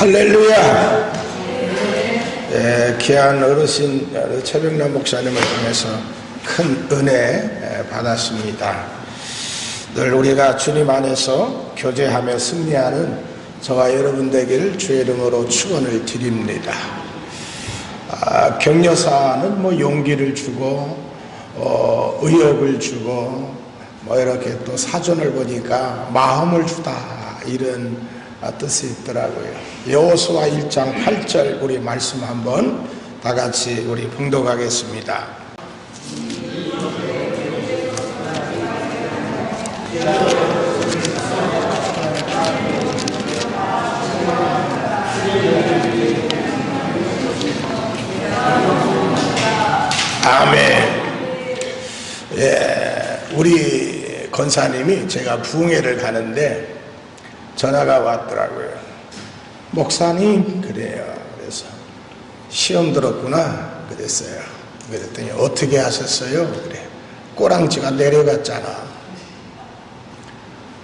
할렐루야. 예, 귀한 어르신 최병남 목사님을 통해서 큰 은혜 예, 받았습니다. 늘 우리가 주님 안에서 교제하며 승리하는 저와 여러분 되기를 주의 이름으로 축원을 드립니다. 아, 격려사는 뭐 용기를 주고 어, 의욕을 주고 뭐 이렇게 또 사전을 보니까 마음을 주다 이런 아, 뜻이 있더라고요. 여호수아 1장 8절 우리 말씀 한번 다 같이 우리 봉독하겠습니다. 아멘. 예, 우리 권사님이 제가 부흥회를 가는데 전화가 왔더라고요. 목사님 그래요. 그래서 시험 들었구나 그랬어요. 그랬더니 어떻게 하셨어요? 그래. 꼬랑지가 내려갔잖아.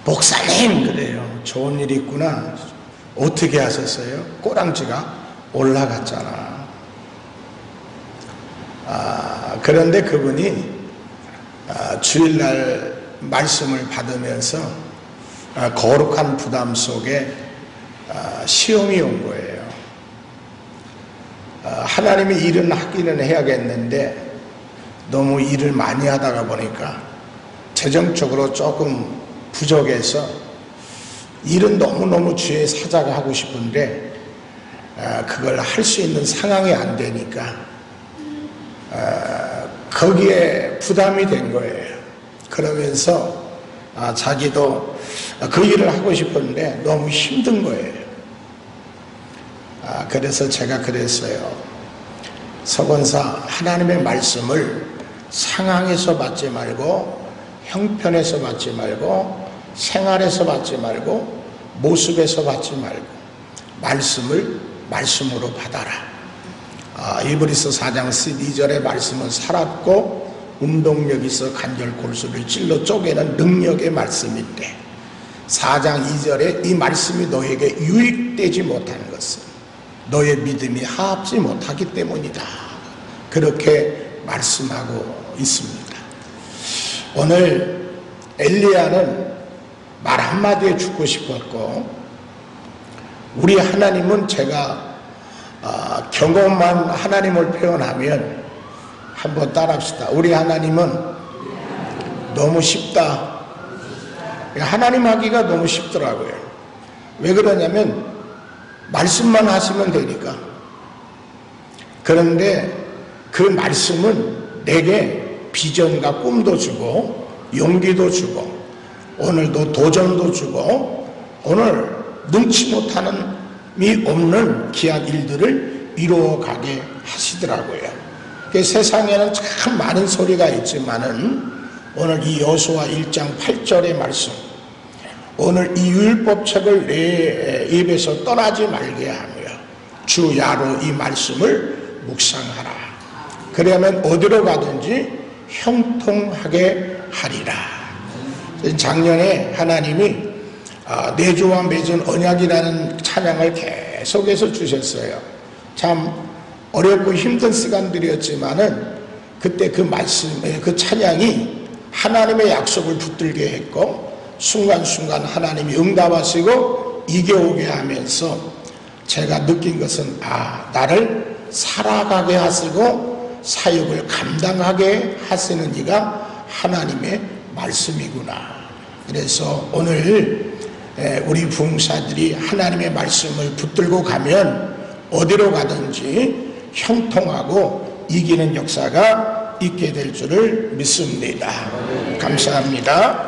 목사님 그래요. 좋은 일 있구나. 어떻게 하셨어요? 꼬랑지가 올라갔잖아. 아, 그런데 그분이 아, 주일날 말씀을 받으면서 아, 거룩한 부담 속에 아, 시험이 온 거예요. 아, 하나님이 일은 하기는 해야겠는데 너무 일을 많이 하다가 보니까 재정적으로 조금 부족해서 일은 너무너무 주의 사자가 하고 싶은데 아, 그걸 할 수 있는 상황이 안 되니까 거기에 부담이 된 거예요. 그러면서 아, 자기도 그 일을 하고 싶었는데 너무 힘든 거예요. 아, 그래서 제가 그랬어요. 서건사 하나님의 말씀을 상황에서 받지 말고 형편에서 받지 말고 생활에서 받지 말고 모습에서 받지 말고 말씀을 말씀으로 받아라. 아, 이브리스 4장 12절의 말씀은 살았고 운동력 있어 간절 골수를 찔러 쪼개는 능력의 말씀인데 4장 2절에 이 말씀이 너에게 유익되지 못하는 것은 너의 믿음이 하합지 못하기 때문이다. 그렇게 말씀하고 있습니다. 오늘 엘리야는 말 한마디에 죽고 싶었고 우리 하나님은 제가 아, 경험만 하나님을 표현하면 한번 따라합시다. 우리 하나님은 너무 쉽다. 하나님 하기가 너무 쉽더라고요. 왜 그러냐면 말씀만 하시면 되니까. 그런데 그 말씀은 내게 비전과 꿈도 주고 용기도 주고 오늘도 도전도 주고 오늘 능치 못하는 미 없는 귀한 일들을 이루어가게 하시더라고요. 그 세상에는 참 많은 소리가 있지만은 오늘 이 여수와 1장 8절의 말씀 오늘 이 율법책을 내 입에서 떠나지 말게 하며 주 야로 이 말씀을 묵상하라. 그러면 어디로 가든지 형통하게 하리라. 작년에 하나님이 아, 내조와 맺은 언약이라는 찬양을 계속해서 주셨어요. 참 어렵고 힘든 시간들이었지만은 그때 그 말씀, 그 찬양이 하나님의 약속을 붙들게 했고 순간순간 하나님이 응답하시고 이겨오게 하면서 제가 느낀 것은 아, 나를 살아가게 하시고 사역을 감당하게 하시는 이가 하나님의 말씀이구나. 그래서 오늘 우리 부흥사들이 하나님의 말씀을 붙들고 가면 어디로 가든지 형통하고 이기는 역사가 있게 될 줄을 믿습니다. 감사합니다.